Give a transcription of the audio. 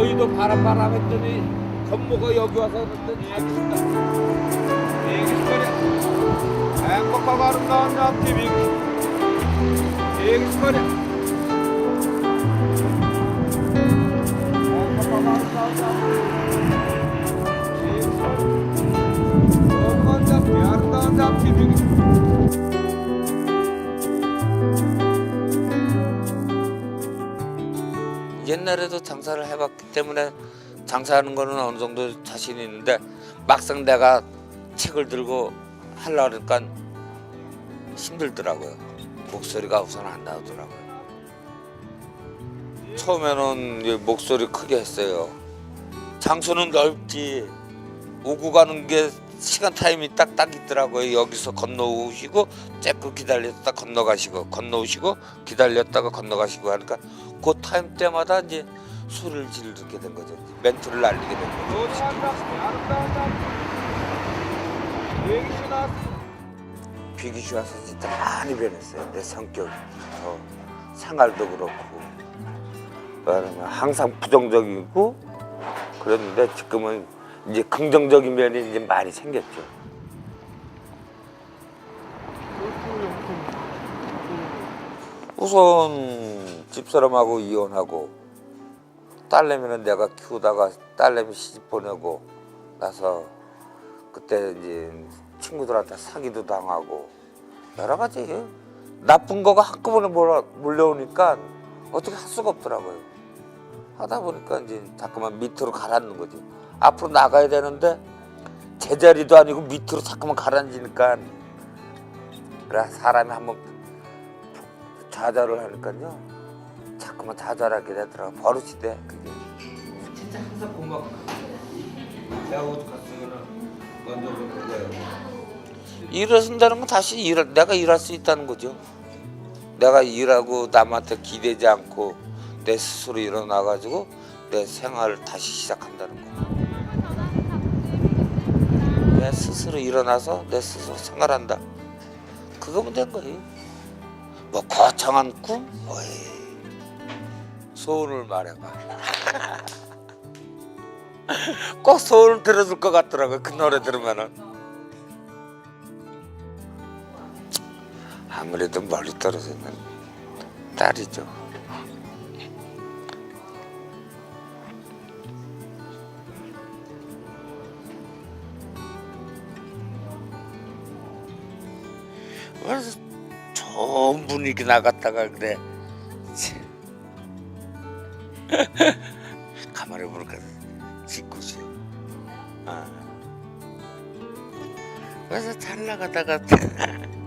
여의도 바람 바람 했더니 건모가 여기 와서 그랬더니 얘기했다. 얘기했거려 행복하고 아름다운 남팀이 얘기했거려 행복하고 아름다운 남팀 얘기했거려 잡히 아름다운 남팀 옛날에도 장사를 해봤기 때문에 장사하는 거는 어느 정도 자신이 있는데 막상 내가 책을 들고 하려고 그러니까 힘들더라고요. 목소리가 우선 안 나오더라고요. 처음에는 목소리 크게 했어요. 장소는 넓지 오고 가는 게 시간 타임이 딱딱 있더라고요. 여기서 건너오시고 쬐끔 기다렸다 건너가시고 건너오시고 기다렸다가 건너가시고 하니까 그 타임 때마다 이제 소리를 지르게 된 거죠. 멘트를 날리게 된 거죠. 비기시 와서 진짜 많이 변했어요. 내 성격, 저 생활도 그렇고, 항상 부정적이고 그랬는데 지금은 이제 긍정적인 면이 이제 많이 생겼죠. 우선 집사람하고 이혼하고 딸내미는 내가 키우다가 딸내미 시집 보내고 나서 그때 이제 친구들한테 사기도 당하고 여러 가지 나쁜 거가 한꺼번에 몰려오니까 어떻게 할 수가 없더라고요. 하다 보니까 이제 자꾸만 밑으로 가라앉는 거지. 앞으로 나가야 되는데 제자리도 아니고 밑으로 자꾸만 가라앉으니까 그래 사람이 한번 좌절을 하니까요. 자꾸만 좌절하게 되더라고. 버릇이 돼 그게. 진짜 항상 고맙고. 내가 어디 갔으면은 먼저 그거예요 일을 쓴다는 건 다시 일 내가 일할 수 있다는 거죠. 내가 일하고 남한테 기대지 않고 내 스스로 일어나 가지고 내 생활을 다시 시작한다는 거. 내 스스로 일어나서 내 스스로 생활한다. 그거면 된 거예요. 뭐 거창한 꿈? 어이. 소원을 말해봐. 꼭 소원을 들어줄 것 같더라고요. 그 노래 들으면은. 아무래도 멀리 떨어져 있는 딸이죠. 그래서 좋은 분위기 나갔다가 그래. 참. 가만히 보니까 짓궂이. 아. 그래서 잘 나가다가